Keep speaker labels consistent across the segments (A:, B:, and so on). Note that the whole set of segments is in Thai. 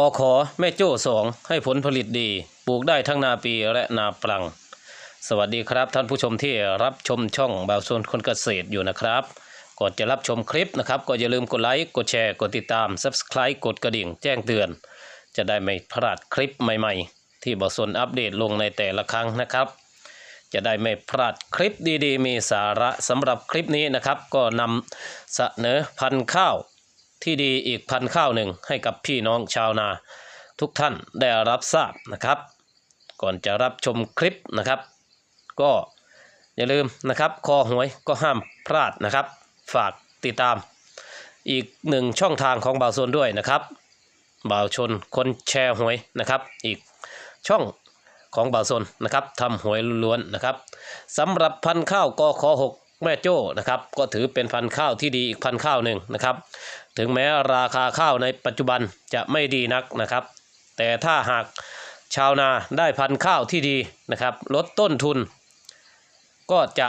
A: กอขอแม่โจ้สองให้ผลผลิตดี ปลูกได้ทั้งนาปีและนาปลัง สวัสดีครับท่านผู้ชมที่รับชมช่องบ่าวโซนคนเกษตรอยู่นะครับก่อนจะรับชมคลิปนะครับ ก็อย่าลืมกดไลค์กดแชร์กดติดตาม Subscribe กดกระดิ่งแจ้งเตือน จะได้ไม่พลาดคลิปใหม่ ๆ ที่บ่าวโซนอัปเดตลงในแต่ละครั้งนะครับ จะได้ไม่พลาดคลิปดีๆ มีสาระสำหรับคลิปนี้นะครับ ก็นำเสนอพันธุ์ข้าวที่ดีอีกพันธุ์ข้าวหนึ่งให้กับพี่น้องชาวนาทุกท่านได้รับทราบนะครับ ก่อนจะรับชมคลิปนะครับ ก็อย่าลืมนะครับ คอหวยก็ห้ามพลาดนะครับ ฝากติดตามอีกหนึ่งช่องทางของบ่าวโซนด้วยนะครับบ่าวชนคนแชร์หวยนะครับ อีก ช่องของบ่าวซนนะครับทำหวยล้วนๆนะครับสำหรับพันธุ์ข้าวกคหกแม่โจ้นะครับก็ถือเป็นพันธุ์ข้าวที่ดีอีกพันธุ์ข้าวหนึ่งนะครับ ถึงแม้ราคาข้าวในปัจจุบันจะไม่ดีนักนะครับ แต่ถ้าหากชาวนาได้พันธุ์ข้าวที่ดีนะครับ ลดต้นทุน ก็จะ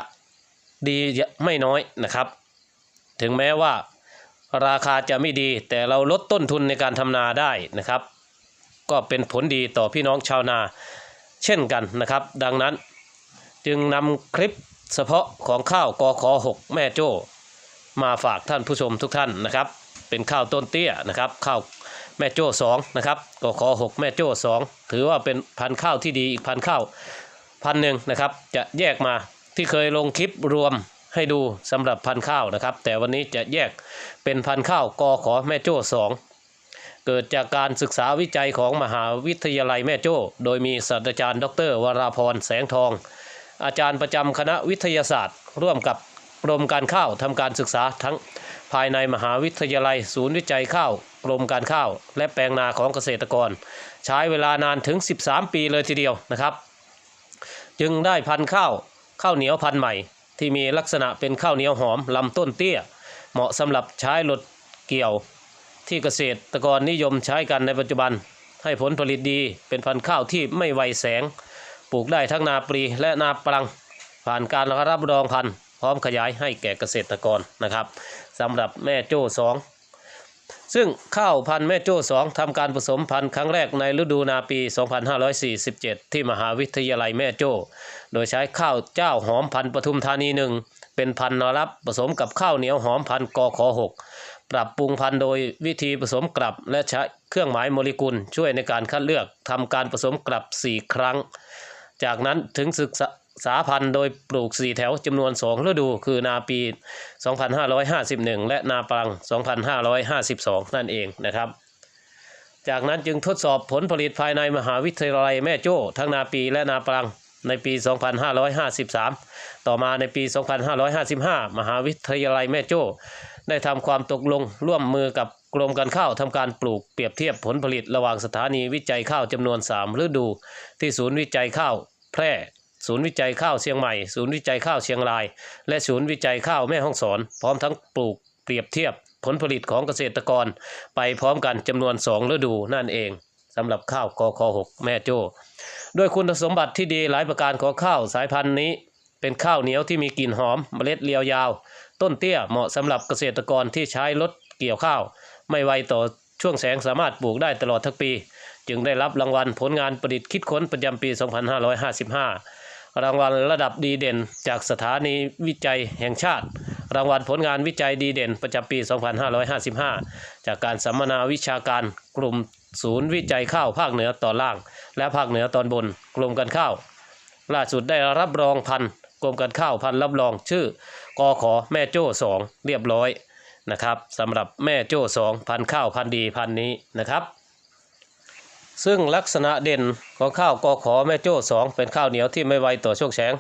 A: ดีไม่น้อยนะครับ ถึงแม้ว่าราคาจะไม่ดีแต่เราลดต้นทุนในการทำนาได้นะครับ ก็เป็นผลดีต่อพี่น้องชาวนาเช่นกันนะครับ ดังนั้นจึงนำคลิปเฉพาะของข้าวกอขอ6แม่โจ้ มาฝากท่านผู้ชมทุกท่านนะครับ เป็นข้าวต้นเตี้ยนะครับข้าวแม่โจ้สองนะครับก็ขอหกแม่โจ้สองถือว่าเป็นพันข้าวที่ดีอีกพันข้าวพันหนึ่งนะครับจะแยกมาที่เคยลงคลิปรวมให้ดูสำหรับพันข้าวนะครับ แต่วันนี้จะแยกเป็นพันข้าวกอขอแม่โจ้สอง เกิดจากการศึกษาวิจัยของมหาวิทยาลัยแม่โจ้ โดยมีศาสตราจารย์ ดร วราพรแสงทอง อาจารย์ประจำคณะวิทยาศาสตร์ ร่วมกับกรมการข้าวทำการศึกษาทั้งภายในมหาวิทยาลัย ศูนย์วิจัยข้าวกรมการข้าว และแปลงนาของเกษตรกร ใช้เวลานานถึง 13 ปีเลยทีเดียวนะครับ จึงได้พันธุ์ข้าวข้าวเหนียวพันธุ์ใหม่ ที่มีลักษณะเป็นข้าวเหนียวหอมลำต้นเตี้ย เหมาะสำหรับใช้รถเกี่ยว ที่เกษตรกรนิยมใช้กันในปัจจุบัน ให้ผลผลิตดีเป็นพันธุ์ข้าวที่ไม่ไวแสง ปลูกได้ทั้งนาปลีและนาปลัง ผ่านการรับรองพันธุ์พร้อมขยายให้แก่เกษตรกรนะครับสำหรับแม่โจ้สองซึ่งข้าวพันธุ์แม่โจ้สองทำการผสมพันธุ์ครั้งแรกในฤดูนาปี 2547 ที่มหาวิทยาลัยแม่โจ้ โดยใช้ข้าวเจ้าหอมพันธุ์ปทุมธานีหนึ่งเป็นพันธุ์นรับผสมกับข้าวเหนียวหอมพันธุ์กขอหก ปรับปรุงพันธุ์โดยวิธีผสมกลับ และใช้เครื่องหมายโมเลกุลช่วยในการคัดเลือกทำการผสมกลับ 4 ครั้ง จากนั้นถึงศึกษาสาพันธุ์โดยปลูก 4 แถวจำนวน 2 ฤดู คือนาปี 2551 และนาปัง 2552 นั่นเองนะครับ จากนั้นจึงทดสอบผลผลิตภายในมหาวิทยาลัยแม่โจ้ ทั้งนาปีและนาปังในปี 2553 ต่อมาในปี 2555 มหาวิทยาลัยแม่โจ้ ได้ทำความตกลงร่วมมือกับกรมการข้าวทำการปลูกเปรียบเทียบผลผลิตระหว่างสถานีวิจัยข้าวจำนวน 3 ฤดู ที่ศูนย์วิจัยข้าวแพร่ ศูนย์วิจัยข้าวเชียงใหม่ ศูนย์วิจัยข้าวเชียงราย และศูนย์วิจัยข้าวแม่ฮ่องสอน พร้อมทั้งปลูกเปรียบเทียบผลผลิตของเกษตรกร ไปพร้อมกันจำนวน 2 ฤดูนั่นเองสำหรับข้าวกค6แม่โจ้ด้วยคุณสมบัติที่ดีหลายประการของข้าวสายพันธุ์นี้ เป็นข้าวเหนียวที่มีกลิ่นหอมเมล็ดเรียวยาว ต้นเตี้ยเหมาะสำหรับเกษตรกรที่ใช้รถเกี่ยวข้าว ไม่ไวต่อช่วงแสงสามารถปลูกได้ตลอดทั้งปี จึงได้รับรางวัลผลงานประดิษฐ์คิดค้นประจำปี 2555 รางวัลระดับดีเด่นจากสถานีวิจัยแห่งชาติ รางวัลผลงานวิจัยดีเด่นประจำปี 2555 จากการสัมมนาวิชาการกลุ่มศูนย์วิจัยข้าวภาคเหนือตอนล่าง และภาคเหนือตอนบนกรมการข้าวล่าสุดได้รับรองพันธุ์ กรมการข้าวพันธุ์รับรองชื่อกอขอแม่โจ้สองเรียบร้อยนะครับสำหรับแม่โจ้สองพันข้าวพันธุ์ดีพันนี้นะครับ ซึ่งลักษณะเด่นของข้าวกอขอแม่โจ้สองเป็นข้าวเหนียวที่ไม่ไวต่อช่วงแสง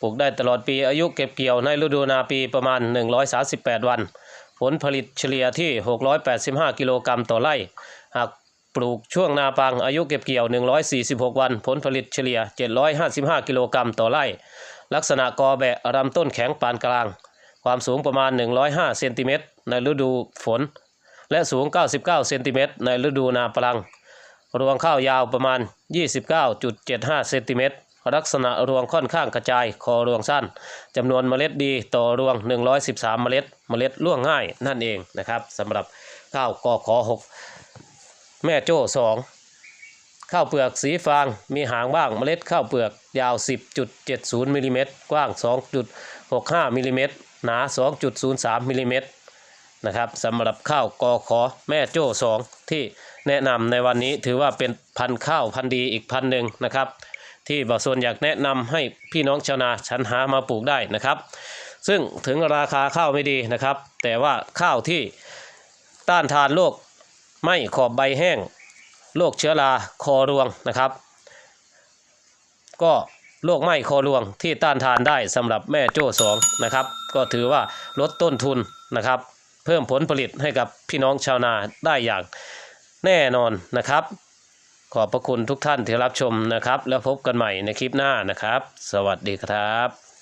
A: ปลูกได้ตลอดปีอายุเก็บเกี่ยวในฤดูนาปีประมาณ 138 วัน ผลผลิตเฉลี่ยที่ 685 กิโลกรัมต่อไร่ หากปลูกช่วงนาปังอายุเก็บเกี่ยว 146 วัน ผลผลิตเฉลี่ย 755 กิโลกรัมต่อไร่ ลักษณะกอแบะลำต้นแข็งปานกลาง ความสูงประมาณ 105เซนติเมตรในฤดูฝน และสูง 99เซนติเมตรในฤดูนาปลัง รวงข้าวยาวประมาณ 29.75เซนติเมตรลักษณะรวงค่อนข้างกระจาย คอรวงสั้นจำนวนเมล็ดดีต่อรวง 113 เมล็ด เมล็ดร่วงง่ายนั่นเองนะครับสำหรับข้าวกอขอ6 แม่โจ้2 ข้าวเปลือกสีฟางมีหางบ้างเมล็ดข้าวเปลือกยาว 10.70มิลลิเมตรกว้าง 2.65มิลลิเมตรหนา 2.03มิลลิเมตรนะครับสำหรับข้าวกอขอแม่โจ้2ที่แนะนำในวันนี้ถือว่าเป็นพันข้าวพันดีอีกพันหนึ่งนะครับ ที่บางส่วนอยากแนะนำให้พี่น้องชาวนาฉันหามาปลูกได้นะครับ ซึ่งถึงราคาข้าวไม่ดีนะครับ แต่ว่าข้าวที่ต้านทานโรคไม้ขอบใบแห้ง โรคเชื้อราคอรวงนะครับ ก็โรคไหม้คอรวงที่ต้านทานได้สำหรับแม่โจ้สองนะครับ ก็ถือว่าลดต้นทุนนะครับ เพิ่มผลผลิตให้กับพี่น้องชาวนาได้อย่างแน่นอนนะครับ ขอบพระคุณทุกท่านที่รับชมนะครับ แล้วพบกันใหม่ในคลิปหน้านะครับ สวัสดีครับ